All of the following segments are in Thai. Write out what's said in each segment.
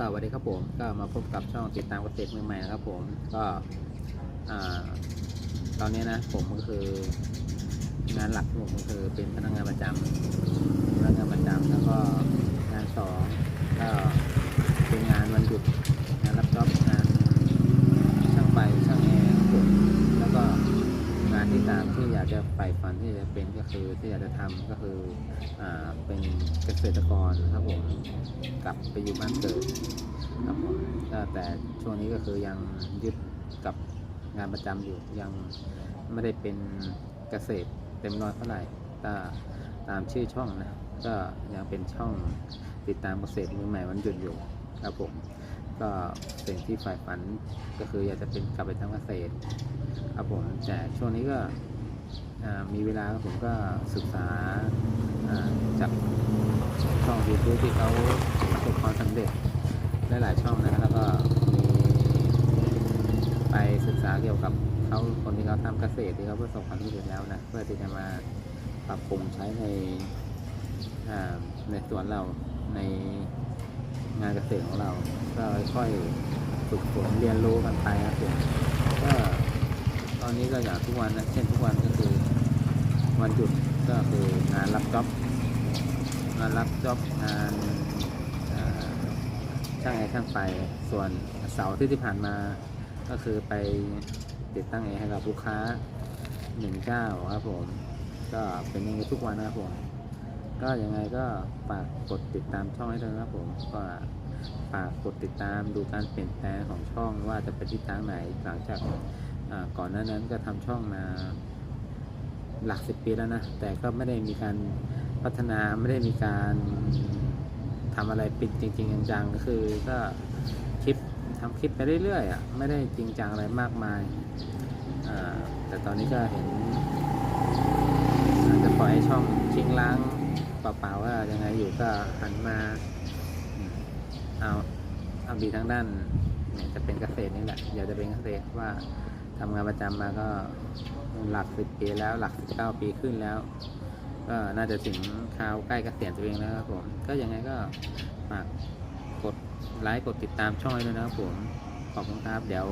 ก็สวัสดีครับผมก็มาพบกับช่องติดตามเกษตรมือใหม่นะครับผมก็ตอนนี้นะผมก็คืองานหลักของผมก็คือเป็นพนักงานประจำพนักงานประจำแล้วก็งานสองก็เป็นงานวันหยุดงานรับจ็อบงานช่างไฟช่างแอร์ครับผมแล้วก็งานที่สามที่อยาก จะใฝ่ฝันที่จะเป็นก็คือที่อยากจะทำก็คืออ่าเป็นเกษตรกรครับผมกลับไปอยู่บ้านเกิดครับผมแต่ช่วงนี้ก็คือยังยึดกับงานประจำอยู่ยังไม่ได้เป็นเกษตรเต็มร้อยเท่าไหร่ก็ตามชื่อช่องนะก็ยังเป็นช่องติดตามเกษตรมือใหม่วันหยุดอยู่ครับผมก็สิ่งที่ฝ่ายฝันก็คืออยากจะเป็นกลับไปทำเกษตรครับผมแต่ช่วงนี้ก็ มีเวลาผมก็ศึกษาจากช่องยูทูบที่เขาประสบความสำเร็จหลายๆช่องนะแล้วก็มีไปศึกษาเกี่ยวกับเขาคนที่เขาทำเกษตรที่เขาประสบความสำเร็จแล้วนะเพื่อที่จะมาปรับปรุงใช้ในในสวนเราในงานเกษตรของเรา ก็ค่อยฝึกฝนเรียนรู้กันไปครับผมก็ตอนนี้ก็อย่างทุกวันนะเช่นทุกวันก็ วันหยุดก็คืองานรับจ็อบงานรับจ็อบงานช่างแอร์ช่างไฟส่วนเสาร์ที่ที่ผ่านมาก็คือไปติดตั้งแอร์ให้กับลูกค้าหนึ่งเจ้าครับผม ก็เป็นอยังไงทุกวันนะครับผม ก็ยังไงก็ฝากกดติดตามช่องให้ด้วยนะครับผมก็ฝากกดติดตามดูการเปลี่ยนแปลงของช่องว่าจะไปทิศทางไหนหลังจากก่อนหน้านั้นก็ทำช่องมา หลักสิบปีแล้วนะ แต่ก็ไม่ได้มีการพัฒนาไม่ได้มีการทำอะไรปิดจริง ๆ จังๆ ก็คือก็คลิปทำคลิปไปเรื่อยๆอะไม่ได้จริงจังอะไรมากมายแต่ตอนนี้ก็เห็นอาจจะปล่อยให้ช่องทิ้งล้างเปล่าๆว่ายังไงอยู่ก็หันมาเอาเอาดีทั้งด้านเนี่ยจะเป็นเกษตรนี่แหละอยากจะเป็นเกษตรว่า ทำงานประจำมาก็หลักสิบปีแล้วหลักสิบเก้าปีขึ้นแล้ว ก็น่าจะถึงคราวใกล้เกษียณตัวเองแล้วครับผมก็ยังไงก็ฝากกดไลค์กดติดตามช่องด้วยนะครับผมขอบคุณครับเดี๋ยว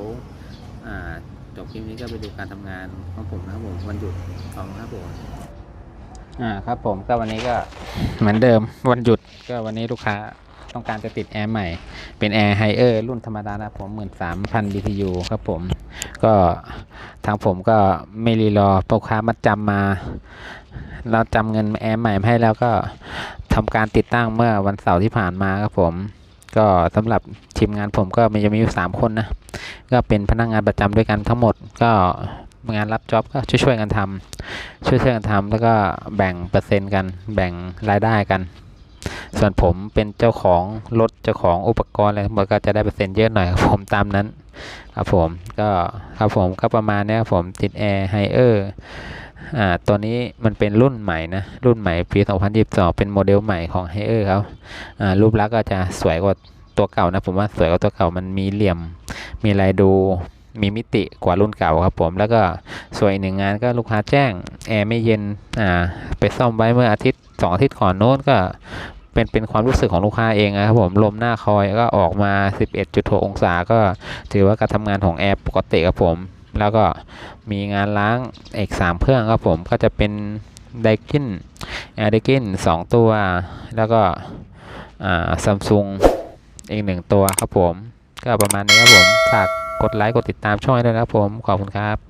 จบคลิปนี้ก็ไปดูการทำงานของผมนะครับผมวันหยุดของครับผมอ่าครับผมก็วันนี้ก็เหมือนเดิมวันหยุดก็วันนี้ลูกค้า ต้องการจะติดแอร์ใหม่ เป็นแอร์ไฮเออร์รุ่นธรรมดานะครับผมหมื่นสามพัน BTU ครับผม ก็ทางผมก็ไม่รีรอลูกค้ามัดจำมา เราจำเงินแอร์ใหม่ให้แล้วก็ทำการติดตั้งเมื่อวันเสาร์ที่ผ่านมาครับผม ก็สำหรับทีมงานผมก็มีจะมีอยู่สามคนนะ ก็เป็นพนักงานประจำด้วยกันทั้งหมดก็งานรับจ็อบก็ช่วยๆกันทำช่วยๆกันทำแล้วก็แบ่งเปอร์เซ็นต์กัน แบ่งรายได้กัน ส่วนผมเป็นเจ้าของรถเจ้าของอุปกรณ์อะไรทั้งหมดก็จะได้เปอร์เซ็นต์เยอะหน่อยครับผมตามนั้นครับผมก็ครับผมก็ประมาณเนี้ยครับผมติดแอร์ไฮเออร์อ่าตัวนี้มันเป็นรุ่นใหม่นะ รุ่นใหม่ปี 2022 เป็นโมเดลใหม่ของ h ฮเออร์เขาอ่ารูปลักษณ์ก็จะสวยกว่าตัวเก่านะ ผมว่าสวยกว่าตัวเก่ามันมีเหลี่ยมมีลายดูมีมิติกว่ารุ่นเก่าครับผมแล้วก็ส่วนอีกหนึ่งงานก็ลูกค้าแจ้งแอร์ไม่เย็นอ่าไปซ่อมไว้เมื่ออาทิตย์สองอาทิตย์ก่อนโน้นก็ เป็นเป็นความรู้สึกของลูกค้าเองนะครับผมลมหน้าคอยก็ออกมา 11.6 องศาก็ถือว่าการทำงานของแอร์ปกติครับผม แล้วก็มีงานล้างเอกสามเครื่องครับผมก็จะเป็นไดกินแอร์ไดกินสองตัว แล้วก็ซัมซุงอีกหนึ่งตัวครับผม ก็ประมาณนี้ครับผมฝากกดไลค์กดติดตามช่องด้วยนะครับผม ขอบคุณครับ